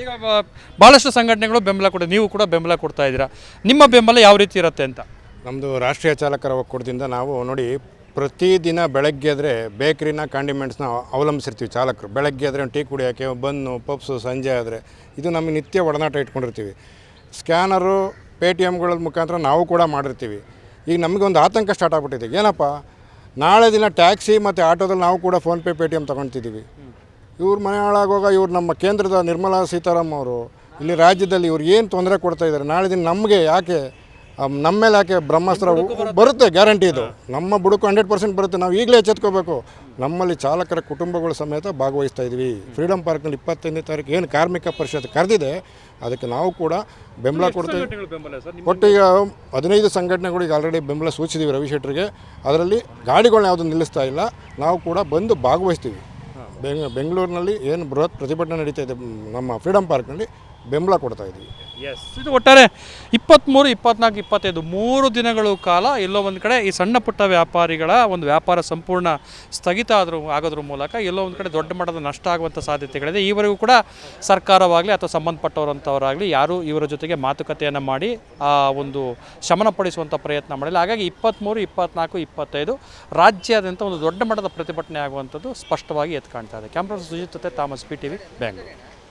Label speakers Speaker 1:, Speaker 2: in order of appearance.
Speaker 1: ಈಗ ಭಾಳಷ್ಟು ಸಂಘಟನೆಗಳು ಬೆಂಬಲ ಕೊಡ ನೀವು ಕೂಡ ಬೆಂಬಲ ಕೊಡ್ತಾ ಇದ್ದೀರಾ? ನಿಮ್ಮ ಬೆಂಬಲ ಯಾವ ರೀತಿ ಇರುತ್ತೆ ಅಂತ?
Speaker 2: ನಮ್ಮದು ರಾಷ್ಟ್ರೀಯ ಚಾಲಕರ ಒಕ್ಕೂಟದಿಂದ ನಾವು ನೋಡಿ ಪ್ರತಿದಿನ ಬೆಳಗ್ಗೆ ಆದರೆ ಬೇಕ್ರಿನ ಕಾಂಡಿಮೆಂಟ್ಸ್ನ ಅವಲಂಬಿಸಿರ್ತೀವಿ ಚಾಲಕರು. ಬೆಳಗ್ಗೆ ಆದರೆ ಟೀ ಕುಡಿಯೋಕ್ಕೆ ಬನ್ನು ಪಪ್ಸು ಸಂಜೆ ಆದರೆ ಇದು ನಮಗೆ ನಿತ್ಯ ಒಡನಾಟ ಇಟ್ಕೊಂಡಿರ್ತೀವಿ. ಸ್ಕ್ಯಾನರು ಪೇ ಟಿ ಎಮ್ಗಳ ಮುಖಾಂತರ ನಾವು ಕೂಡ ಮಾಡಿರ್ತೀವಿ. ಈಗ ನಮಗೊಂದು ಆತಂಕ ಸ್ಟಾರ್ಟ್ ಆಗ್ಬಿಟ್ಟಿದೆ. ಏನಪ್ಪ? ನಾಳೆ ದಿನ ಟ್ಯಾಕ್ಸಿ ಮತ್ತು ಆಟೋದಲ್ಲಿ ನಾವು ಕೂಡ ಫೋನ್ಪೇ ಪೇ ಟಿ ಎಂ ತೊಗೊಳ್ತಿದ್ದೀವಿ ಇವ್ರ ಮನೆ ಹಾಳಾಗುವಾಗ ಇವ್ರು ನಮ್ಮ ಕೇಂದ್ರದ ನಿರ್ಮಲಾ ಸೀತಾರಾಮ್ ಅವರು ಇಲ್ಲಿ ರಾಜ್ಯದಲ್ಲಿ ಇವ್ರು ಏನು ತೊಂದರೆ ಕೊಡ್ತಾ ಇದ್ದಾರೆ ನಾಳೆ ದಿನ ನಮಗೆ ಯಾಕೆ ನಮ್ಮ ಮೇಲೆ ಯಾಕೆ ಬ್ರಹ್ಮಾಸ್ತ್ರ ಬರುತ್ತೆ ಗ್ಯಾರಂಟಿ ಇದು. ನಮ್ಮ ಬುಡುಕು ಹಂಡ್ರೆಡ್ ಪರ್ಸೆಂಟ್ ಬರುತ್ತೆ ನಾವು ಈಗಲೇ ಎಚ್ಚೆತ್ಕೋಬೇಕು. ನಮ್ಮಲ್ಲಿ ಚಾಲಕರ ಕುಟುಂಬಗಳು ಸಮೇತ ಭಾಗವಹಿಸ್ತಾ ಇದ್ವಿ. ಫ್ರೀಡಮ್ ಪಾರ್ಕ್ನಲ್ಲಿ ಇಪ್ಪತ್ತೈದನೇ ತಾರೀಕು ಏನು ಕಾರ್ಮಿಕ ಪರಿಷತ್ ಕರೆದಿದೆ ಅದಕ್ಕೆ ನಾವು ಕೂಡ ಬೆಂಬಲ ಕೊಡ್ತೀವಿ. ಒಟ್ಟು ಈಗ ಹದಿನೈದು ಸಂಘಟನೆಗಳು ಈಗ ಆಲ್ರೆಡಿ ಬೆಂಬಲ ಸೂಚಿಸಿದ್ದೀವಿ ರವಿಶೆಟ್ಟರಿಗೆ. ಅದರಲ್ಲಿ ಗಾಡಿಗಳನ್ನ ಯಾವುದು ನಿಲ್ಲಿಸ್ತಾ ಇಲ್ಲ ನಾವು ಕೂಡ ಬಂದು ಭಾಗವಹಿಸ್ತೀವಿ. ಬೆಂಗಳೂರಿನಲ್ಲಿ ಏನು ಬೃಹತ್ ಪ್ರತಿಭಟನೆ ನಡೀತಾ ಇದೆ ನಮ್ಮ ಫ್ರೀಡಮ್ ಪಾರ್ಕ್ನಲ್ಲಿ ಬೆಂಬಲ ಕೊಡ್ತಾ ಇದ್ದೀವಿ.
Speaker 1: ಎಸ್ ಇದು ಒಟ್ಟಾರೆ ಇಪ್ಪತ್ತ್ಮೂರು ಇಪ್ಪತ್ನಾಲ್ಕು, ಇಪ್ಪತ್ತೈದು, ಮೂರು ದಿನಗಳ ಕಾಲ ಎಲ್ಲೋ ಒಂದು ಕಡೆ ಈ ಸಣ್ಣ ಪುಟ್ಟ ವ್ಯಾಪಾರಿಗಳ ಒಂದು ವ್ಯಾಪಾರ ಸಂಪೂರ್ಣ ಸ್ಥಗಿತ ಆದರೂ, ಆಗೋದ್ರ ಮೂಲಕ ಎಲ್ಲೋ ಒಂದು ಕಡೆ ದೊಡ್ಡ ಮಟ್ಟದ ನಷ್ಟ ಆಗುವಂಥ ಸಾಧ್ಯತೆಗಳಿದೆ. ಈವರೆಗೂ ಕೂಡ ಸರ್ಕಾರವಾಗಲಿ ಅಥವಾ ಸಂಬಂಧಪಟ್ಟವರಂಥವರಾಗಲಿ ಯಾರೂ ಇವರ ಜೊತೆಗೆ ಮಾತುಕತೆಯನ್ನು ಮಾಡಿ ಆ ಒಂದು ಶಮನಪಡಿಸುವಂಥ ಪ್ರಯತ್ನ ಮಾಡಿಲ್ಲ. ಹಾಗಾಗಿ ಇಪ್ಪತ್ತ್ಮೂರು ಇಪ್ಪತ್ನಾಲ್ಕು, ಇಪ್ಪತ್ತೈದು ರಾಜ್ಯಾದ್ಯಂತ ಒಂದು ದೊಡ್ಡ ಮಟ್ಟದ ಪ್ರತಿಭಟನೆ ಆಗುವಂಥದ್ದು ಸ್ಪಷ್ಟವಾಗಿ ಎದ್ದು ಕಾಣ್ತಾ ಇದೆ. ಕ್ಯಾಮ್ರಾ ಸುಜಿತ್ ಜೊತೆ Thomas P T V Bengaluru